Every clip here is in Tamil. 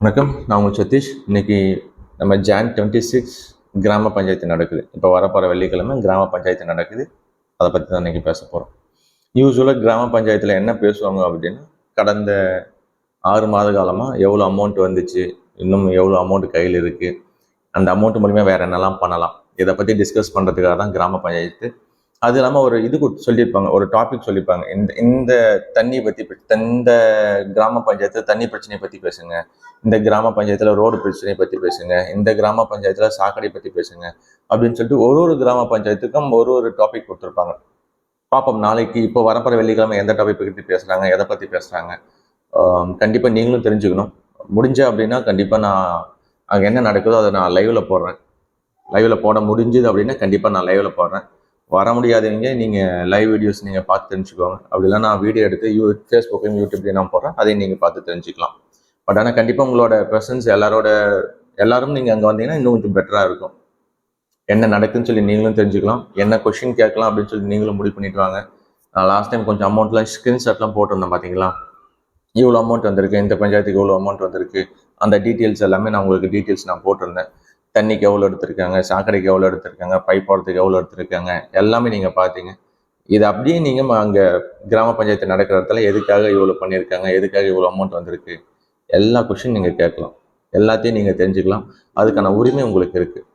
வணக்கம். நான் உங்கள் சதீஷ். இன்னைக்கு நம்ம ஜான் டுவெண்ட்டி சிக்ஸ் கிராம பஞ்சாயத்து நடக்குது. இப்போ வரப்போகிற வெள்ளிக்கிழமை கிராம பஞ்சாயத்து நடக்குது. அதை பற்றி தான் இன்றைக்கி பேச போகிறோம் யூஸ்வலாக கிராம பஞ்சாயத்தில் என்ன பேசுவாங்க அப்படின்னா கடந்த ஆறு மாத காலமாக எவ்வளோ அமௌண்ட் வந்துச்சு இன்னும் எவ்வளோ அமௌண்ட் கையில் இருக்குது அந்த அமௌண்ட் மூலிமா வேறு என்னெல்லாம் பண்ணலாம் இதை பற்றி டிஸ்கஸ் பண்ணுறதுக்காக தான் கிராம பஞ்சாயத்து அது இல்லாமல் ஒரு இது சொல்லியிருப்பாங்க ஒரு டாபிக் சொல்லியிருப்பாங்க. இந்த இந்த தண்ணி பற்றி இந்த கிராம பஞ்சாயத்தில் தண்ணி பிரச்சனையை பற்றி பேசுங்க. இந்த கிராம பஞ்சாயத்தில் ரோடு பிரச்சனையை பற்றி பேசுங்க. இந்த கிராம பஞ்சாயத்தில் சாக்கடை பற்றி பேசுங்க. அப்படின்னு சொல்லிட்டு ஒரு ஒரு கிராம பஞ்சாயத்துக்கும் ஒரு ஒரு டாபிக் கொடுத்துருப்பாங்க. பார்ப்போம் நாளைக்கு இப்போ வரப்போகிற வெள்ளிக்கிழமை எந்த டாபிக் பற்றி பேசுகிறாங்க எதை பற்றி பேசுகிறாங்க கண்டிப்பாக நீங்களும் தெரிஞ்சுக்கணும். முடிஞ்ச அப்படின்னா கண்டிப்பாக நான் அங்கே என்ன நடக்குதோ அதை நான் லைவில் போடுறேன். லைவில் போட முடிஞ்சுது அப்படின்னா கண்டிப்பாக நான் லைவில் போடுறேன். வர முடியாதவங்க நீங்கள் லைவ் வீடியோஸ் நீங்கள் பார்த்து தெரிஞ்சுக்கோங்க. அப்படிலாம் நான் வீடியோ எடுத்து யூ ஃபேஸ்புக்கையும் யூடியூப்லையும் நான் போடுறேன். அதையும் நீங்கள் பார்த்து தெரிஞ்சுக்கலாம். பட் ஆனால் கண்டிப்பாக உங்களோட ப்ரெசன்ஸ் எல்லாரோட எல்லாரும் நீங்கள் அங்கே வந்தீங்கன்னா இன்னும் கொஞ்சம் பெட்டராக இருக்கும். என்ன நடக்குதுன்னு சொல்லி நீங்களும் தெரிஞ்சுக்கலாம். என்ன கொஷின் கேட்கலாம் அப்படின்னு சொல்லி நீங்களும் முடிவு பண்ணிட்டு வாங்க. நான் லாஸ்ட் டைம் கொஞ்சம் அமௌண்ட்லாம் ஸ்க்ரீன்ஷாட்லாம் போட்டிருந்தேன் பார்த்தீங்களா இவ்வளோ அமௌண்ட் வந்திருக்கு இந்த பஞ்சாயத்துக்கு இவ்வளோ அமௌண்ட் வந்திருக்கு. அந்த டீட்டெயில்ஸ் எல்லாமே நான் உங்களுக்கு டீட்டெயில்ஸ் நான் போட்டிருந்தேன். தண்ணிக்கு எவ்வளோ எடுத்திருக்காங்க சாக்கடைக்கு எவ்வளோ எடுத்திருக்காங்க பைப் போடுறதுக்கு எவ்வளோ எடுத்திருக்காங்க எல்லாமே நீங்கள் பார்த்தீங்க இது அப்படியே நீங்கள் அங்கே கிராம பஞ்சாயத்து நடக்கிற இடத்துல எதுக்காக இவ்வளோ பண்ணியிருக்காங்க எதுக்காக இவ்வளோ அமௌண்ட் வந்திருக்கு எல்லா கொஷின் நீங்கள் கேட்கலாம். எல்லாத்தையும் நீங்கள் தெரிஞ்சுக்கலாம். அதுக்கான உரிமை உங்களுக்கு இருக்குது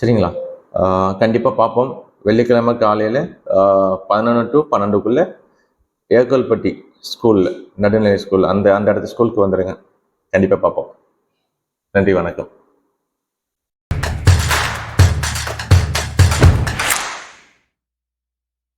சரிங்களா? கண்டிப்பாக பார்ப்போம். வெள்ளிக்கிழமை காலையில் பதினொன்று டு பன்னெண்டுக்குள்ளே ஏக்கல்பட்டி ஸ்கூலில் நடுநிலை ஸ்கூல் அந்த அந்த இடத்து ஸ்கூலுக்கு வந்துடுங்க கண்டிப்பாக பார்ப்போம். நன்றி வணக்கம்.